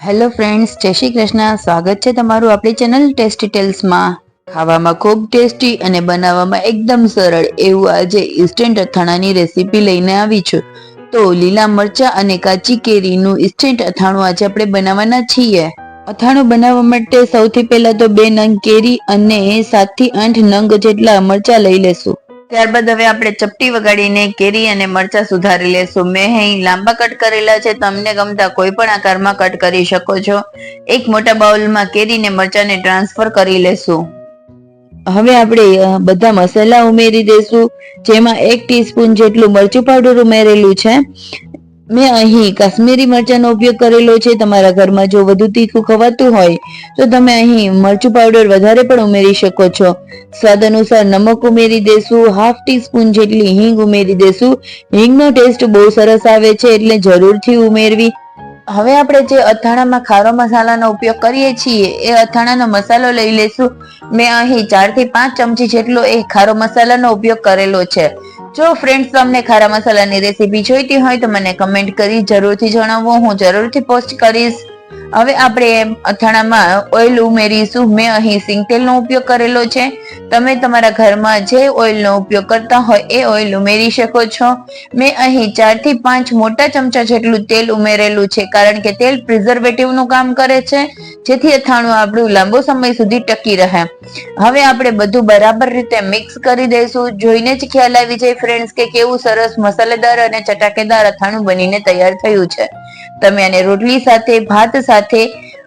Hello friends જય શ્રી કૃષ્ણ. સ્વાગત છે તમારું આપણી ચેનલ ટેસ્ટી ટેલ્સમાં ખાવામાં ખૂબ ટેસ્ટી અને બનાવવામાં એકદમ સરળ એવું આજે ઇન્સ્ટન્ટ અથાણાની રેસીપી લઈને આવી છું. તો લીલા મરચા અને કાચી કેરીનું ઇન્સ્ટન્ટ અથાણું આજે આપણે બનાવવાના છીએ. અથાણું બનાવવા માટે સૌથી પહેલા તો બે નંગ કેરી અને સાતથી આઠ નંગ જેટલા મરચા લઈ લેશું. ત્યારબાદ હવે આપણે ચપટી વગાડીને, કેરી અને મરચા સુધારી લેશું. મેં અહીં લાંબા કટ કરેલા છે, તમને ગમતા કોઈ પણ આકારમાં કટ કરી શકો છો. એક મોટા બાઉલમાં કેરીને મરચાને ટ્રાન્સફર કરી લેશું. હવે આપણે બધા મસાલા ઉમેરી દેશું, જેમાં એક ટીસ્પૂન જેટલું મરચું પાવડર ઉમેરેલું છે. મેં અહીં કાશ્મીરી મરચાંનો ઉપયોગ કરેલો છે. તમારા ઘરમાં જો વધુ તીખું ખવાતું હોય, તો તમે અહીં મરચું પાવડર વધારે પણ ઉમેરી શકો છો. સ્વાદ અનુસાર નમક ઉમેરી દેશું હાફ ટી સ્પૂન જેટલી હિંગ ઉમેરી દેશું હિંગનો ટેસ્ટ બહુ સરસ આવે છે, એટલે જરૂરથી ઉમેરવી. હવે આપણે જે અથાણામાં ખારો મસાલાનો ઉપયોગ કરીએ છીએ, એ અથાણાનો મસાલો લઈ લેશું. મેં અહીં ચારથી પાંચ ચમચી જેટલો એ ખારો મસાલાનો ઉપયોગ કરેલો છે. જો ફ્રેન્ડ્સ તમને ખારા મસાલાની રેસીપી જોઈતી હોય તો મને કમેન્ટ કરી જરૂરથી જણાવો. હું જરૂરથી પોસ્ટ કરીશ. હવે આપણે અથાણામાં ઓઇલ ઉમેરીશું. મેં અહીં સિંગતેલનો ઉપયોગ કરેલો છે. તમે તમારા ઘરમાં જે ઓઇલનો ઉપયોગ કરતા હોય એ ઓઇલ ઉમેરી શકો છો. મેં અહીં ચારથી પાંચ મોટા ચમચા જેટલું તેલ ઉમેરેલું છે, કારણ કે તેલ પ્રિઝર્વેટિવનું કામ કરે છે, જેથી અથાણું આપણું લાંબો સમય સુધી ટકી રહે. હવે આપણે બધું બરાબર રીતે મિક્સ કરી દઈશું. જોઈને જ ખ્યાલ આવી જાય ફ્રેન્ડ્સ કે કેવું સરસ મસાલેદાર અને ચટાકેદાર અથાણું બનીને તૈયાર થયું છે. તમે આને રોટલી સાથે, ભાત સાથે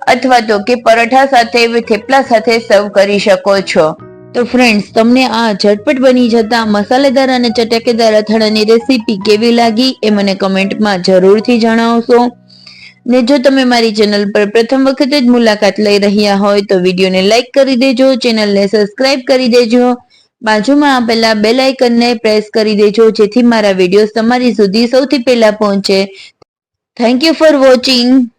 અથવા તો કે પરોઠા સાથે થેપલા સાથે સર્વ કરી શકો છો. તો ફ્રેન્ડ્સ તમને આ ઝટપટ બની જતા મસાલેદાર અને ચટકેદાર અથાણાની રેસીપી કેવી લાગી એ મને કમેન્ટમાં જરૂરથી જણાવશો. ને જો તમે મારી ચેનલ પર પ્રથમ વખત જ મુલાકાત લઈ રહ્યા હોય તો વિડીયોને લાઇક કરી દેજો ચેનલને સબસ્ક્રાઇબ કરી દેજો. બાજુમાં આપેલા બે લાઇકનને પ્રેસ કરી દેજો, જેથી મારા વીડિયો તમારી સુધી સૌથી પહેલા પહોંચે. Thank you for watching